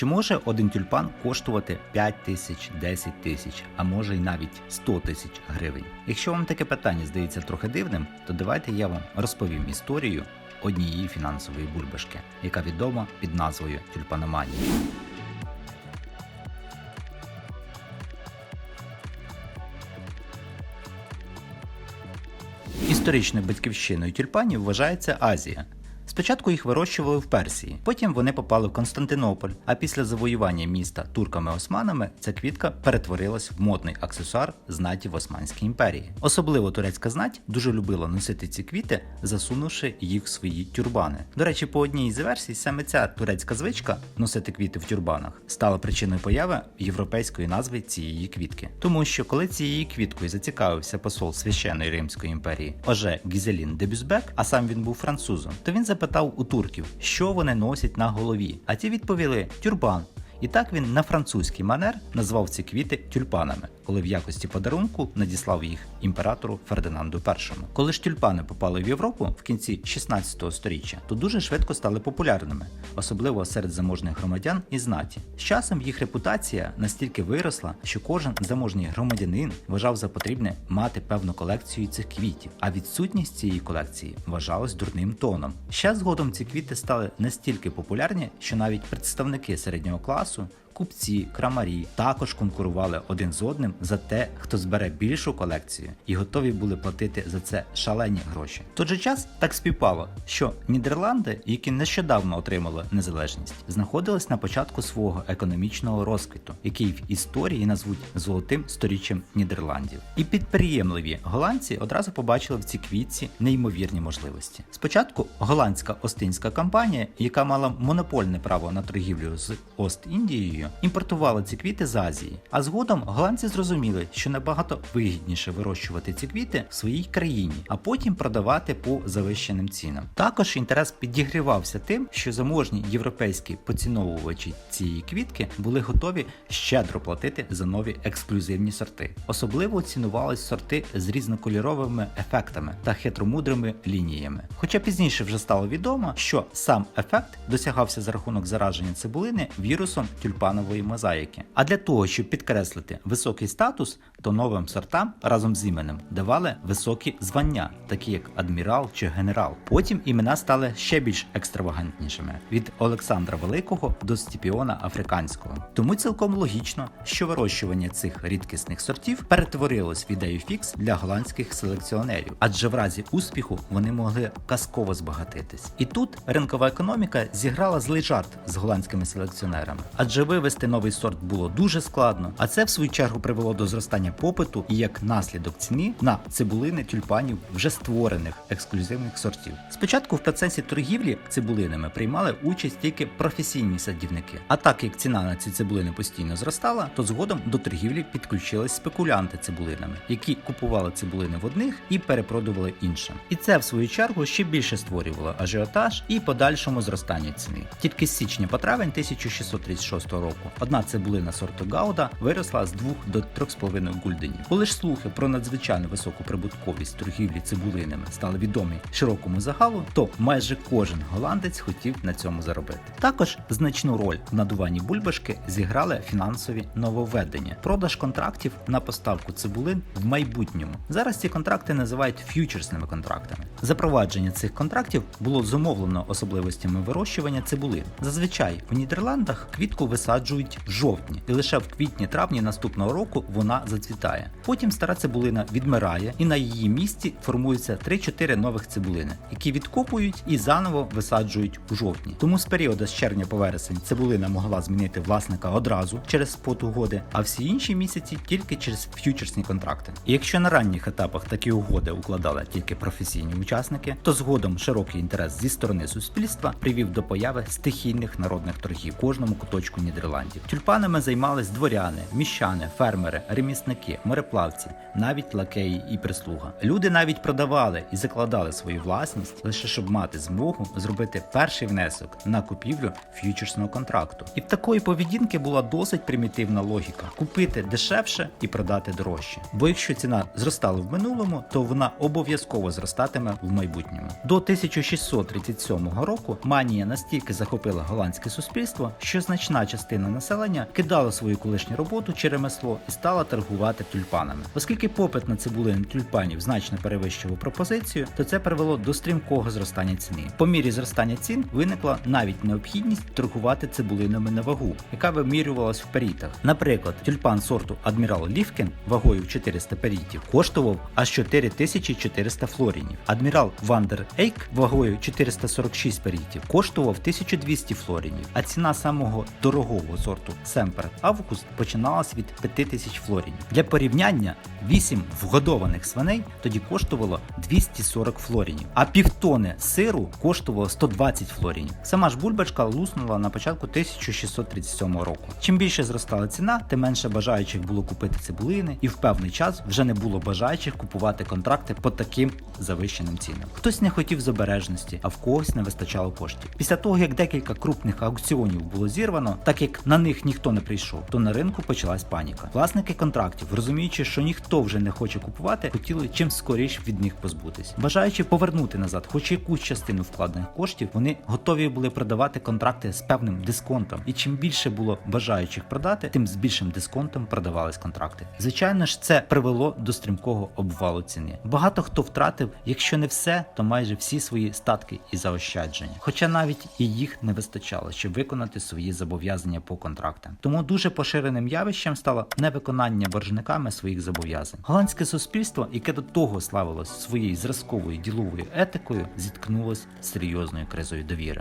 Чи може один тюльпан коштувати 5 тисяч, 10 тисяч, а може й навіть 100 тисяч гривень? Якщо вам таке питання здається трохи дивним, то давайте я вам розповім історію однієї фінансової бульбашки, яка відома під назвою тюльпаноманія. Історичною батьківщиною тюльпанів вважається Азія. Спочатку їх вирощували в Персії, потім вони попали в Константинополь, а після завоювання міста турками-османами ця квітка перетворилась в модний аксесуар знаті в Османській імперії. Особливо турецька знать дуже любила носити ці квіти, засунувши їх в свої тюрбани. До речі, по одній з версій саме ця турецька звичка носити квіти в тюрбанах стала причиною появи європейської назви цієї квітки. Тому що коли цією квіткою зацікавився посол священної Римської імперії Оже Гізелін де Бюзбек, а сам він був французом, то він запитав у турків, що вони носять на голові. А ті відповіли тюрбан. І так він на французький манер назвав ці квіти тюльпанами, коли в якості подарунку надіслав їх імператору Фердинанду І. Коли ж тюльпани попали в Європу в кінці 16 століття, то дуже швидко стали популярними, особливо серед заможних громадян і знаті. З часом їх репутація настільки виросла, що кожен заможній громадянин вважав за потрібне мати певну колекцію цих квітів, а відсутність цієї колекції вважалась дурним тоном. Ще згодом ці квіти стали настільки популярні, що навіть представники середнього класу. espaço. Купці, крамарі також конкурували один з одним за те, хто збере більшу колекцію, і готові були платити за це шалені гроші. В той же час так співпало, що Нідерланди, які нещодавно отримали незалежність, знаходились на початку свого економічного розквіту, який в історії назвуть золотим сторіччям Нідерландів. І підприємливі голландці одразу побачили в цій квітці неймовірні можливості. Спочатку голландська Остинська компанія, яка мала монопольне право на торгівлю з Ост-Індією, імпортувала ці квіти з Азії. А згодом голландці зрозуміли, що набагато вигідніше вирощувати ці квіти в своїй країні, а потім продавати по завищеним цінам. Також інтерес підігрівався тим, що заможні європейські поціновувачі цієї квітки були готові щедро платити за нові ексклюзивні сорти. Особливо цінувались сорти з різнокольоровими ефектами та хитромудрими лініями. Хоча пізніше вже стало відомо, що сам ефект досягався за рахунок зараження цибулини вірусом тюльпанової мозаїки. А для того, щоб підкреслити високий статус, то новим сортам разом з іменем давали високі звання, такі як адмірал чи генерал. Потім імена стали ще більш екстравагантнішими від Олександра Великого до Стіпіона Африканського. Тому цілком логічно, що вирощування цих рідкісних сортів перетворилось в ідею фікс для голландських селекціонерів, адже в разі успіху вони могли казково збагатитись. І тут ринкова економіка зіграла злий жарт з голландськими селекціонерами, адже вивести новий сорт було дуже складно, а це в свою чергу привело до зростання попиту і як наслідок ціни на цибулини тюльпанів вже створених ексклюзивних сортів. Спочатку в процесі торгівлі цибулинами приймали участь тільки професійні садівники. А так як ціна на ці цибулини постійно зростала, то згодом до торгівлі підключились спекулянти цибулинами, які купували цибулини в одних і перепродували іншим. І це в свою чергу ще більше створювало ажіотаж і подальшому зростанню ціни. Тільки з січня по травень 1636 року одна цибулина сорту Гауда виросла з 2 до 3,5 гульденів. Коли ж слухи про надзвичайно високу прибутковість торгівлі цибулинами стали відомі широкому загалу, то майже кожен голландець хотів на цьому заробити. Також значну роль в надуванні бульбашки зіграли фінансові нововведення, продаж контрактів на поставку цибулин в майбутньому. Зараз ці контракти називають ф'ючерсними контрактами. Запровадження цих контрактів було зумовлено особливостями вирощування цибулин. Зазвичай в Нідерландах квітку висаджують в жовтні, і лише в квітні-травні наступного року вона зацвітає. Потім стара цибулина відмирає, і на її місці формуються 3-4 нових цибулини, які відкопують і заново висаджують у жовтні. Тому з періоду з червня по вересень цибулина могла змінити власника одразу через спот угоди, а всі інші місяці тільки через ф'ючерсні контракти. І якщо на ранніх етапах такі угоди укладали тільки професійні учасники, то згодом широкий інтерес зі сторони суспільства привів до появи стихійних народних торгів кожному куточку Нідерландів. Нідерландів. Тюльпанами займались дворяни, міщани, фермери, ремісники, мореплавці, навіть лакеї і прислуга. Люди навіть продавали і закладали свою власність лише щоб мати змогу зробити перший внесок на купівлю ф'ючерсного контракту. І в такої поведінки була досить примітивна логіка: купити дешевше і продати дорожче. Бо якщо ціна зростала в минулому, то вона обов'язково зростатиме в майбутньому. До 1637 року манія настільки захопила голландське суспільство, що значна частина населення кидала свою колишню роботу чи ремесло і стала торгувати тюльпанами. Оскільки попит на цибулини тюльпанів значно перевищував пропозицію, то це привело до стрімкого зростання ціни. По мірі зростання цін виникла навіть необхідність торгувати цибулинами на вагу, яка вимірювалась в перітах. Наприклад, тюльпан сорту Адмірал Лівкен вагою в 400 перітів коштував аж 4400 флорінів. Адмірал Вандер Ейк вагою 446 перітів коштував 1200 флорінів, а ціна самого дорогого сорту Семпер Август починалась від 5000 флорінів. Для порівняння 8 вгодованих свиней тоді коштувало 240 флорінів, а півтони сиру коштувало 120 флорінів. Сама ж бульбашка луснула на початку 1637 року. Чим більше зростала ціна, тим менше бажаючих було купити цибулини, і в певний час вже не було бажаючих купувати контракти по таким завищеним цінам. Хтось не хотів з обережності, а в когось не вистачало коштів. Після того, як декілька крупних аукціонів було зірвано, так як на них ніхто не прийшов, то на ринку почалась паніка. Власники контрактів, розуміючи, що ніхто вже не хоче купувати, хотіли чим скоріше від них позбутись. Бажаючи повернути назад хоч якусь частину вкладених коштів, вони готові були продавати контракти з певним дисконтом. І чим більше було бажаючих продати, тим з більшим дисконтом продавались контракти. Звичайно ж, це привело до стрімкого обвалу ціни. Багато хто втратив, якщо не все, то майже всі свої статки і заощадження. Хоча навіть і їх не вистачало, щоб виконати свої зобов'язання по контрактам. Тому дуже поширеним явищем стало невиконання боржниками своїх зобов'язань. Голландське суспільство, яке до того славилось своєю зразковою діловою етикою, зіткнулось з серйозною кризою довіри.